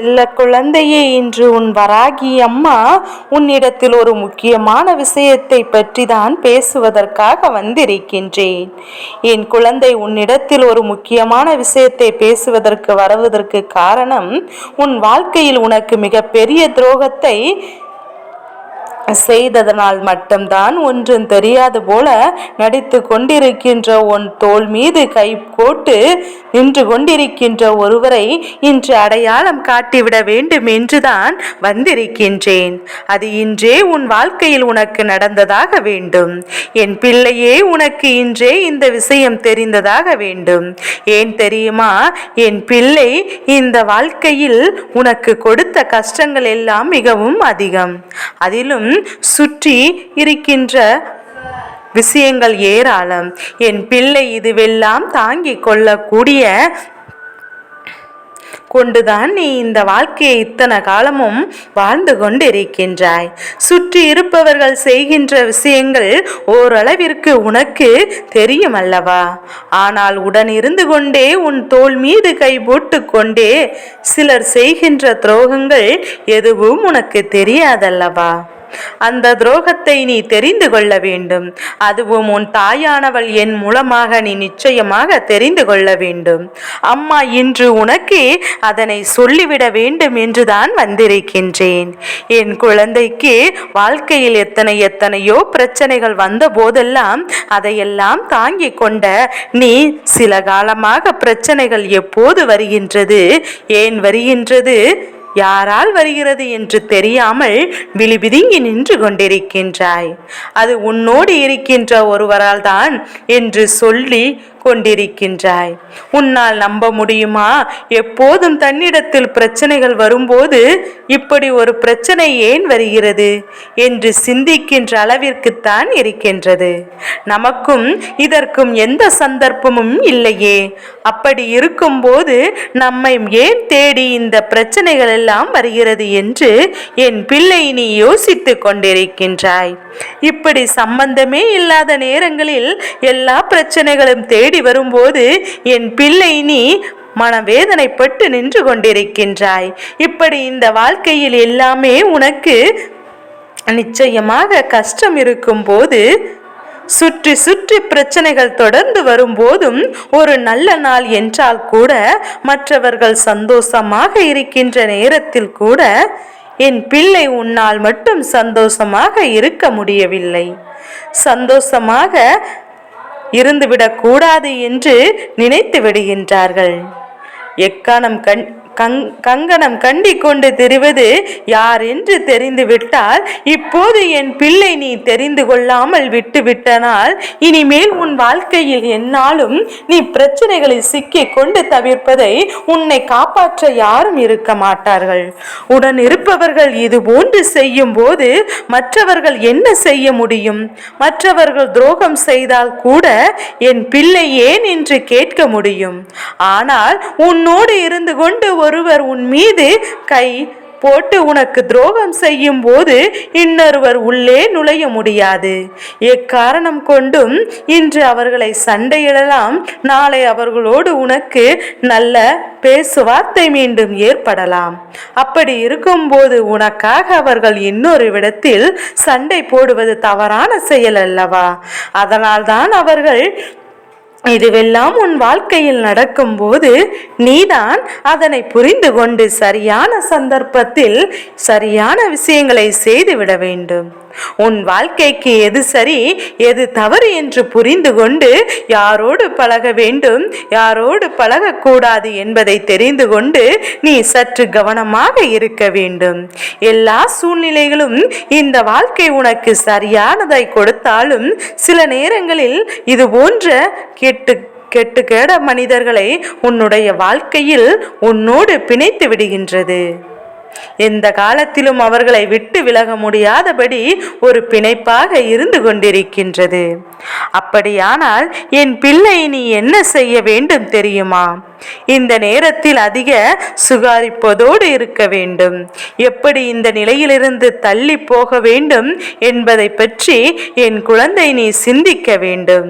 செல்ல குழந்தையே இன்று உன் வராகி அம்மா உன்னிடத்தில் ஒரு முக்கியமான விஷயத்தை பற்றி தான் பேசுவதற்காக வந்திருக்கின்றேன். என் குழந்தை உன்னிடத்தில் ஒரு முக்கியமான விஷயத்தை பேசுவதற்கு வருவதற்கு காரணம் உன் வாழ்க்கையில் உனக்கு மிகப்பெரிய துரோகத்தை செய்ததனால் மட்டும்தான் ஒன்றும் தெரியாது போல நடித்து கொண்டிருக்கின்ற உன் தோல் மீது கை போட்டு நின்று கொண்டிருக்கின்ற ஒருவரை இன்று அடையாளம் காட்டிவிட வேண்டும் என்றுதான் வந்திருக்கின்றேன். அது இன்றே உன் வாழ்க்கையில் உனக்கு நடந்ததாக வேண்டும். என் பிள்ளையே உனக்கு இன்றே இந்த விஷயம் தெரிந்ததாக வேண்டும். ஏன் தெரியுமா? என் பிள்ளை இந்த வாழ்க்கையில் உனக்கு கொடுத்த கஷ்டங்கள் எல்லாம் மிகவும் அதிகம். அதிலும் சுற்றி இருக்கின்ற விஷயங்கள் ஏராளம். என் பிள்ளை இதுவெல்லாம் தாங்கிக் கொள்ளக்கூடிய கொண்டுதான் நீ இந்த வாழ்க்கையை இத்தனை காலமும் வாழ்ந்து கொண்டிருக்கின்றாய். சுற்றி இருப்பவர்கள் செய்கின்ற விஷயங்கள் ஓரளவிற்கு உனக்கு தெரியும் அல்லவா ஆனால் உடன் இருந்து கொண்டே உன் தோல் மீது கை போட்டு கொண்டே சிலர் செய்கின்ற துரோகங்கள் எதுவும் உனக்கு தெரியாதல்லவா? அந்த துரோகத்தை நீ தெரிந்து கொள்ள வேண்டும். அதுவும் உன் தாயானவள் என் மூலமாக நீ நிச்சயமாக தெரிந்து கொள்ள வேண்டும். அம்மா இன்று உனக்கு அதனை சொல்லிவிட வேண்டும் என்றுதான் வந்திருக்கின்றேன். என் குழந்தைக்கு வாழ்க்கையில் எத்தனை எத்தனையோ பிரச்சனைகள் வந்த போதெல்லாம் அதையெல்லாம் தாங்கிக் கொண்ட நீ சில காலமாக பிரச்சனைகள் எப்போது வருகின்றது? ஏன் வருகின்றது? யாரால் வருகிறது என்று தெரியாமல் விழிபிதுங்கி நின்று கொண்டிருக்கின்றாய். அது உன்னோடு இருக்கின்ற ஒருவரால் தான் என்று சொல்லி கொண்டிருக்கின்றாய். உன்னால் நம்ப முடியுமா? எப்போதும் தன்னிடத்தில் பிரச்சனைகள் வரும்போது இப்படி ஒரு பிரச்சனை ஏன் வருகிறது? என்று சிந்திக்கின்ற அளவிற்குத்தான் இருக்கின்றது. நமக்கும் இதற்கும் எந்த சந்தர்ப்பமும் இல்லையே. அப்படி இருக்கும்போது நம்மை ஏன் தேடி இந்த பிரச்சனைகள் எல்லாம் வருகிறது என்று என் பிள்ளை நீ யோசித்துக் கொண்டிருக்கின்றாய். இப்படி சம்பந்தமே இல்லாத நேரங்களில் எல்லா பிரச்சனைகளும் தேடி வரும்போது என் பிள்ளை நீ மனவேதனைப்பட்டு நின்று கொண்டிருக்கின்றாய். இப்படி இந்த வாழ்க்கையில் எல்லாமே உனக்கு நிச்சயமாக கஷ்டம் இருக்கும் போது சுற்றி சுற்றி பிரச்சனைகள் தொடர்ந்து வரும்போதும் ஒரு நல்ல நாள் என்றால் கூட மற்றவர்கள் சந்தோஷமாக இருக்கின்ற நேரத்தில் கூட என் பிள்ளை உன்னால் மட்டும் சந்தோஷமாக இருக்க முடியவில்லை. சந்தோஷமாக இருந்துவிடக்கூடாது என்று நினைத்து விடுகின்றார்கள். எக்கானம் கண் கங் கங்கணம் கண்டி கொண்டு யார் என்று தெரிந்துவிட்டால் இப்போது என் பிள்ளை நீ தெரிந்து கொள்ளாமல் விட்டு விட்டனால் இனிமேல் உன் வாழ்க்கையில் என்னாலும் நீ பிரச்சனைகளில் சிக்கி கொண்டு தவிர்ப்பதை உன்னை காப்பாற்ற யாரும் இருக்க மாட்டார்கள். உடன் இருப்பவர்கள் இது போன்று செய்யும் போது மற்றவர்கள் என்ன செய்ய முடியும்? மற்றவர்கள் துரோகம் செய்தால் கூட என் பிள்ளை ஏன் என்று கேட்க முடியும்? ஆனால் உன்னோடு இருந்து கொண்டு ஒருவர் உன் மீது கை போட்டு உனக்கு துரோகம் செய்யும் போது இன்னொருவர் உள்ளே நுழைய முடியாது. எக்காரணம் கொண்டும் இன்று அவர்களை சண்டையிடலாம். நாளை அவர்களோடு உனக்கு நல்ல பேசுவார்த்தை மீண்டும் ஏற்படலாம். அப்படி இருக்கும்போது உனக்காக அவர்கள் இன்னொரு விடத்தில் சண்டை போடுவது தவறான செயல் அல்லவா? அதனால்தான் அவர்கள் இதுவெல்லாம் உன் வாழ்க்கையில் நடக்கும்போது நீதான் அதனை புரிந்து கொண்டு சரியான சந்தர்ப்பத்தில் சரியான விஷயங்களை செய்துவிட வேண்டும். உன் வாழ்க்கைக்கு எது சரி எது தவறு என்று புரிந்து கொண்டு யாரோடு பழக வேண்டும் யாரோடு பழகக்கூடாது என்பதை தெரிந்து கொண்டு நீ சற்று கவனமாக இருக்க வேண்டும். எல்லா சூழ்நிலைகளும் இந்த வாழ்க்கை உனக்கு சரியானதை கொடுத்தாலும் சில நேரங்களில் இது போன்ற கெட்டு கெட்டு கேட மனிதர்களை உன்னுடைய வாழ்க்கையில் உன்னோடு பிணைத்து விடுகின்றது. எந்த காலத்திலும் அவர்களை விட்டு விலக முடியாதபடி ஒரு பிணைப்பாக இருந்து கொண்டிருக்கின்றது. அப்படியானால் என் பிள்ளை நீ என்ன செய்ய வேண்டும் தெரியுமா? இந்த நேரத்தில் அதிக சுகாரிப்பதோடு இருக்க வேண்டும். எப்படி இந்த நிலையிலிருந்து தள்ளி போக வேண்டும் என்பதை பற்றி என் குழந்தை நீ சிந்திக்க வேண்டும்.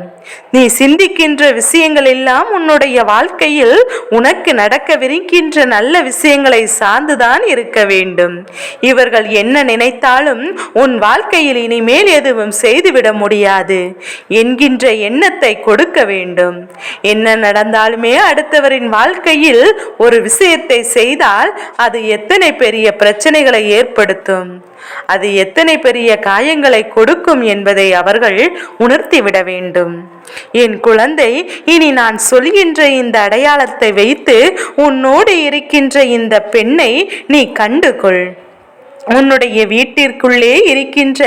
நீ சிந்திக்கின்ற விஷயங்கள் எல்லாம் உன்னுடைய வாழ்க்கையில் உனக்கு நடக்கவிருக்கின்ற நல்ல விஷயங்களை சார்ந்துதான் இருக்க வேண்டும். இவர்கள் என்ன நினைத்தாலும் உன் வாழ்க்கையில் இனிமேல் எதுவும் செய்துவிட முடியாது. என்கின்ற எண்ணத்தை கொடுக்க வேண்டும். என்ன நடந்தாலுமே அடுத்தவரின் வாழ்க்கையில் ஒரு விஷயத்தை செய்தால் அது எத்தனை பெரிய பிரச்சனைகளை ஏற்படுத்தும்? அது எத்தனை பெரிய காயங்களை கொடுக்கும் என்பதை அவர்கள் உணர்த்திவிட வேண்டும். என் குழந்தை இனி நான் சொல்கின்ற இந்த அடையாளத்தை வைத்து உன்னோடு இருக்கின்ற இந்த பெண்ணை நீ கண்டுகொள். உன்னுடைய வீட்டிற்குள்ளே இருக்கின்ற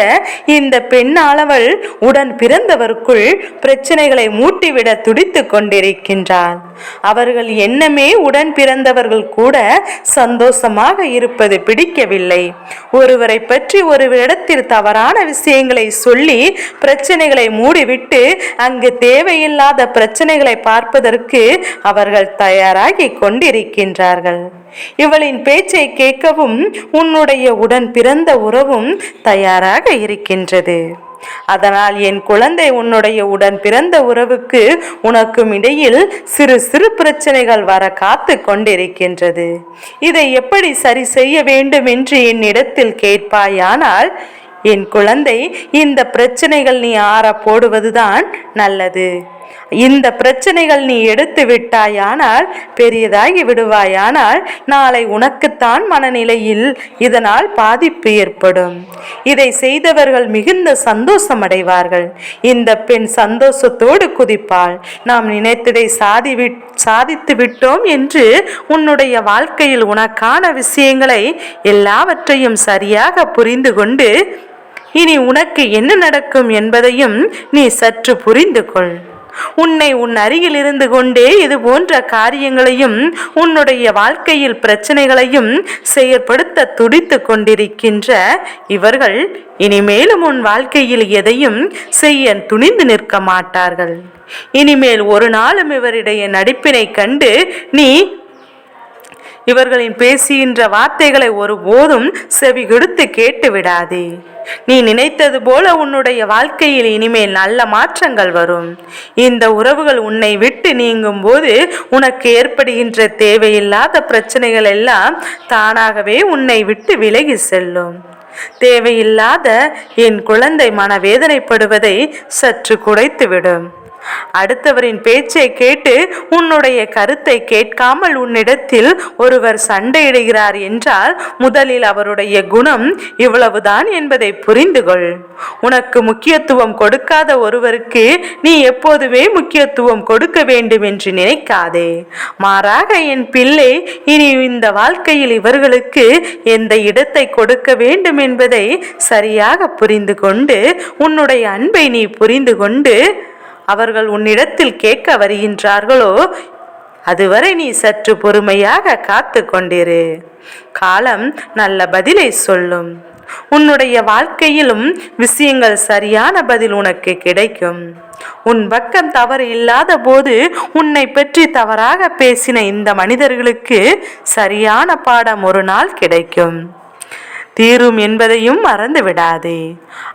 இந்த பெண்ணாளவள் உடன் பிறந்தவருக்குள் பிரச்சனைகளை மூட்டிவிட துடித்து கொண்டிருக்கின்றாள். அவர்கள் என்னமே உடன் பிறந்தவர்கள் கூட சந்தோஷமாக இருப்பது பிடிக்கவில்லை. ஒருவரை பற்றி ஒரு இடத்தில் தவறான விஷயங்களை சொல்லி பிரச்சனைகளை மூடிவிட்டு அங்கு தேவையில்லாத பிரச்சனைகளை பார்ப்பதற்கு அவர்கள் தயாராகி கொண்டிருக்கின்றார்கள். இவளின் பேச்சை கேட்கவும் உன்னுடைய உடன் பிறந்த உறவும் தயாராக இருக்கின்றது. அதனால் என் குழந்தை உன்னுடைய உடன் பிறந்த உறவுக்கு உனக்கும் இடையில் சிறு சிறு பிரச்சனைகள் வர காத்து கொண்டிருக்கின்றது. இதை எப்படி சரி செய்ய வேண்டும் என்று என்னிடத்தில் கேட்பாயானால் என் குழந்தை இந்த பிரச்சனைகள் நீ ஆற போடுவதுதான் நல்லது. இந்த பிரச்சனைகள் நீ எடுத்து விட்டாயானால் பெரியதாகி விடுவாயானால் நாளை உனக்குத்தான் மனநிலையில் இதனால் பாதிப்பு ஏற்படும். இதை செய்தவர்கள் மிகுந்த சந்தோஷம் அடைவார்கள் இந்த பெண் சந்தோஷத்தோடு குதிப்பாள். நாம் நினைத்ததை சாதி சாதித்து விட்டோம் என்று உன்னுடைய வாழ்க்கையில் உனக்கான விஷயங்களை எல்லாவற்றையும் சரியாக புரிந்து கொண்டு இனி உனக்கு என்ன நடக்கும் என்பதையும் நீ சற்று புரிந்து கொள். உன்னை உன் அருகில் இருந்து கொண்டே இது போன்ற காரியங்களையும் உன்னுடைய வாழ்க்கையில் பிரச்சனைகளையும் செயற்படுத்த துடித்து கொண்டிருக்கின்ற இவர்கள் இனிமேலும் உன் வாழ்க்கையில் எதையும் செய்ய துணிந்து நிற்க மாட்டார்கள். இனிமேல் ஒரு நாளும் இவருடைய நடிப்பினை கண்டு நீ இவர்களின் பேசுகின்ற வார்த்தைகளை ஒருபோதும் செவி கொடுத்து கேட்டு விடாதே. நீ நினைத்தது போல உன்னுடைய வாழ்க்கையில் இனிமேல் நல்ல மாற்றங்கள் வரும். இந்த உறவுகள் உன்னை விட்டு நீங்கும் போது உனக்கு ஏற்படுகின்ற தேவையில்லாத பிரச்சனைகள் எல்லாம் தானாகவே உன்னை விட்டு விலகி செல்லும். தேவையில்லாத என் குழந்தை மனவேதனைப்படுவதை சற்று குறைத்துவிடும். அடுத்தவரின் பேச்சை கேட்டு உன்னுடைய கருத்தை கேட்காமல் உன்னிடத்தில் ஒருவர் சண்டையிடுகிறார் என்றால் முதலில் அவருடைய குணம் இவ்வளவுதான் என்பதை புரிந்து கொள். உனக்கு முக்கியத்துவம் கொடுக்காத ஒருவருக்கு நீ எப்போதுமே முக்கியத்துவம் கொடுக்க வேண்டும் என்று நினைக்காதே. மாறாக என் பிள்ளை இனி இந்த வாழ்க்கையில் இவர்களுக்கு எந்த இடத்தை கொடுக்க வேண்டும் என்பதை சரியாக புரிந்து கொண்டு உன்னுடைய அன்பை நீ புரிந்து கொண்டு அவர்கள் உன்னிடத்தில் கேட்க வருகின்றார்களோ அதுவரை நீ சற்று பொறுமையாக காத்து கொண்டிரு. காலம் நல்ல பதிலை சொல்லும். உன்னுடைய வாழ்க்கையிலும் விஷயங்கள் சரியான பதில் உனக்கு கிடைக்கும். உன் பக்கம் தவறு இல்லாத போது உன்னை பற்றி தவறாக பேசின இந்த மனிதர்களுக்கு சரியான பாடம் ஒரு நாள் கிடைக்கும். தீரும் என்பதையும் மறந்து விடாதே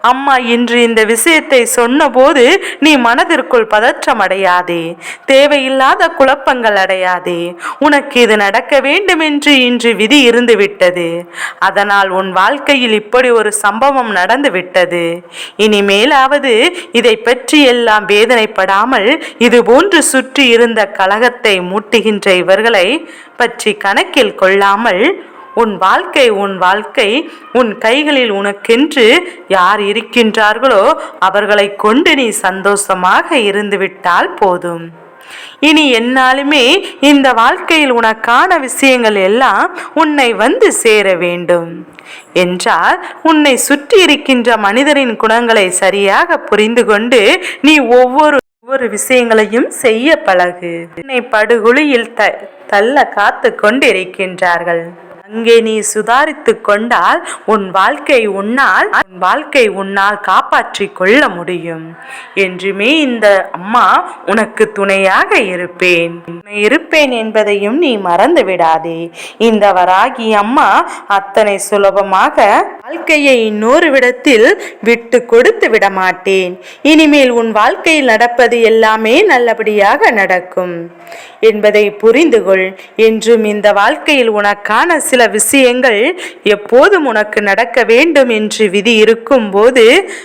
அம்மா இன்று இந்த விஷயத்தை சொன்னபோது நீ மனதிற்குள் பதற்றம் அடையாதே தேவையில்லாத குழப்பங்கள் அடையாதே. உனக்கு இது நடக்க வேண்டும் என்று இன்று விதி இருந்துவிட்டது. அதனால் உன் வாழ்க்கையில் இப்படி ஒரு சம்பவம் நடந்து விட்டது இனிமேலாவது இதை பற்றி எல்லாம் வேதனைப்படாமல் இது போன்று சுற்றி இருந்த கழகத்தை மூட்டுகின்ற இவர்களை பற்றி கணக்கில் கொள்ளாமல் உன் வாழ்க்கை உன் வாழ்க்கை உன் கைகளில் உனக்கென்று யார் இருக்கின்றார்களோ அவர்களை கொண்டு நீ சந்தோஷமாக இருந்துவிட்டால் போதும். இனி என்னாலுமே இந்த வாழ்க்கையில் உனக்கான விஷயங்கள் எல்லாம் உன்னை வந்து சேர வேண்டும். என்றால் உன்னை சுற்றி இருக்கின்ற மனிதரின் குணங்களை சரியாக புரிந்து கொண்டு நீ ஒவ்வொரு ஒவ்வொரு விஷயங்களையும் செய்ய பழகு. உன்னை படுகொலியில் த தள்ள காத்து கொண்டிருக்கின்றார்கள். அங்கே நீ சுதாரித்து கொண்டால் உன் வாழ்க்கை உன்னால் உன் வாழ்க்கை உன்னால் காப்பாற்றிக் கொள்ள முடியும். என்றுமே இந்த அம்மா உனக்கு துணையாக இருப்பேன். இருப்பேன் என்பதையும் நீ மறந்து விடாதே இந்த வராகி அம்மா அத்தனை சுலபமாக வாழ்க்கையை இன்னொரு விடத்தில் விட்டு கொடுத்து விடமாட்டேன். இனிமேல் உன் வாழ்க்கையில் நடப்பது எல்லாமே நல்லபடியாக நடக்கும். என்பதை புரிந்து கொள். என்றும் இந்த வாழ்க்கையில் உனக்கான சில விஷயங்கள் எப்போதும் உனக்கு நடக்க வேண்டும் என்று விதி இருக்கும் போது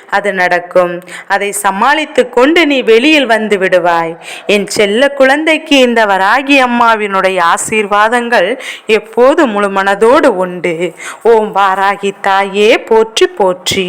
அது நடக்கும். அதை சமாளித்து கொண்டு நீ வெளியில் வந்து விடுவாய். என் செல்ல குழந்தைக்கு இந்த வராகி அம்மாவினுடைய ஆசீர்வாதங்கள் எப்போது முழு மனதோடு உண்டு. ஓம் வாராகி தாய். தாயே போற்றி போற்றி.